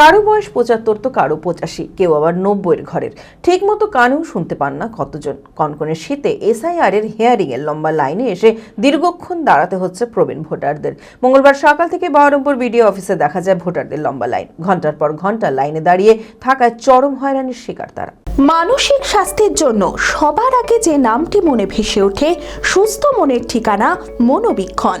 কারও বয়স পঁচাত্তর তো কারও পঁচাশি, কেউ আবার নব্বইয়ের ঘরের। ঠিক মতো কানেও শুনতে পান না কতজন। কনকনে শীতে এসআইআর এর হেয়ারিং এর লম্বা লাইনে এসে দীর্ঘক্ষণ দাঁড়াতে হচ্ছে প্রবীণ ভোটারদের। মঙ্গলবার সকাল থেকে বহরমপুর বিডিও অফিসে দেখা যায় ভোটারদের লম্বা লাইন। ঘণ্টার পর ঘণ্টা লাইনে দাঁড়িয়ে থাকায় চরম হয়রানির শিকার তারা। মানসিক স্বাস্থ্যের জন্য সবার আগে যে নামটি মনে ভেসে ওঠে, সুস্থ মনের ঠিকানা মনোবীক্ষণ।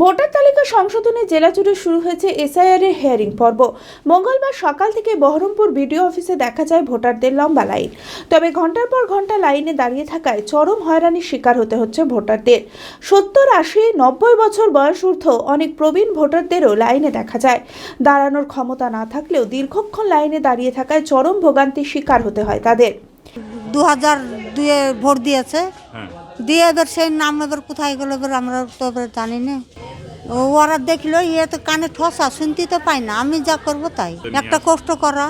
voter তালিকা সংশোধনে জেলা জুড়ে শুরু হয়েছে এসআইআর এর হেয়ারিং পর্ব। মঙ্গলবার সকাল থেকে বহরমপুর বিডিও অফিসে দেখা যায় ভোটারদের লম্বা লাইন। তবে ঘণ্টার পর ঘণ্টা লাইনে দাঁড়িয়ে থাকায় চরম হয়রানির শিকার হতে হচ্ছে ভোটারদের। সত্তর আশি নব্বই বছর বয়স ঊর্ধ্ব অনেক প্রবীণ ভোটারদেরও লাইনে দেখা যায়। দাঁড়ানোর ক্ষমতা না থাকলেও দীর্ঘক্ষণ লাইনে দাঁড়িয়ে থাকায় চরম ভোগান্তির শিকার হতে হয় তাদের। দু হাজার দুয়ে ভোট দিয়েছে। দিয়ে এবার সেই নাম এবার কোথায় গেলো এবার আমরা তো এবার জানি না। ও ওরা দেখল ইয়ে তো কানে ঠসা শুনতে তো পাই না। আমি যা করব তাই। একটা কষ্ট করা।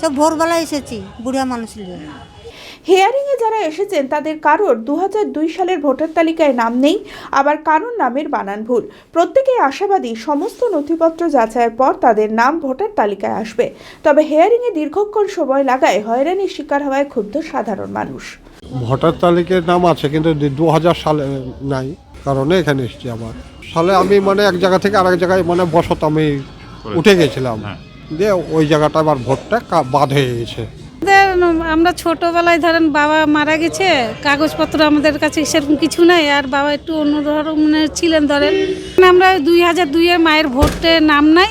সে ভোরবেলা এসেছি বুড়িয়া মানুষ নিয়ে। হিয়ারিংয়ে যারা এসেছেন তাদের কারোর দু হাজার দুই সালের ভোটার তালিকায় নাম নেই আবার কারোর নামের বানান ভুল। প্রত্যেকেই আশাবাদী সমস্ত নথিপত্র যাচাইয়ের পর তাদের নাম ভোটার তালিকায় আসবে। তবে হিয়ারিংয়ে দীর্ঘক্ষণ সময় লাগায় হয়রানির শিকার হওয়ায় ক্ষুব্ধ সাধারণ মানুষ। ভোটার তালিকায় নাম আছে কিন্তু দু হাজার সালে নাই কারণে এখানে এসেছি আবার। সালে আমি মানে এক জায়গা থেকে আরেক জায়গায় মানে বসত আমি উঠে গেছিলাম। দিয়ে ওই জায়গাটা আবার ভোটটা কা- বাদ হয়ে গেছে। আমরা ছোটবেলায় ধরেন বাবা মারা গেছে কাগজপত্র আমাদের কাছে সেরকম কিছু নাই আর বাবা একটু অন্য ধরনের ছিলেন ধরেন। আমরা দুই হাজার দুইয়ের মায়ের ভোটে নাম নাই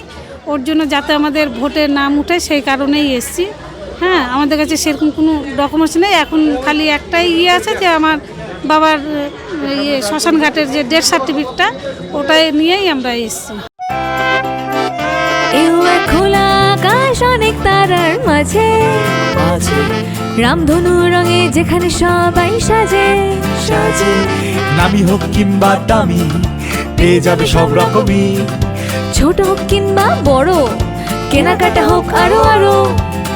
ওর জন্য যাতে আমাদের ভোটের নাম উঠে সেই কারণেই এসছি। হ্যাঁ আমাদের কাছে সেরকম কোনো ডকুমেন্টস নেই। এখন খালি একটাই ইয়ে আছে যে আমার বাবার ইয়ে শ্মশানঘাটের যে ডেথ সার্টিফিকেটটা ওটাই নিয়েই আমরা এসছি। খোলা আকাশ অনেক তারার মাঝে। রামধনু রঙে যেখানে সবাই সাজে। সাজে। নামি হোক কিংবা দামি পেয়ে যাবে সব রকমই। ছোট হোক কিংবা বড় কেনাকাটা হোক আরও আরও।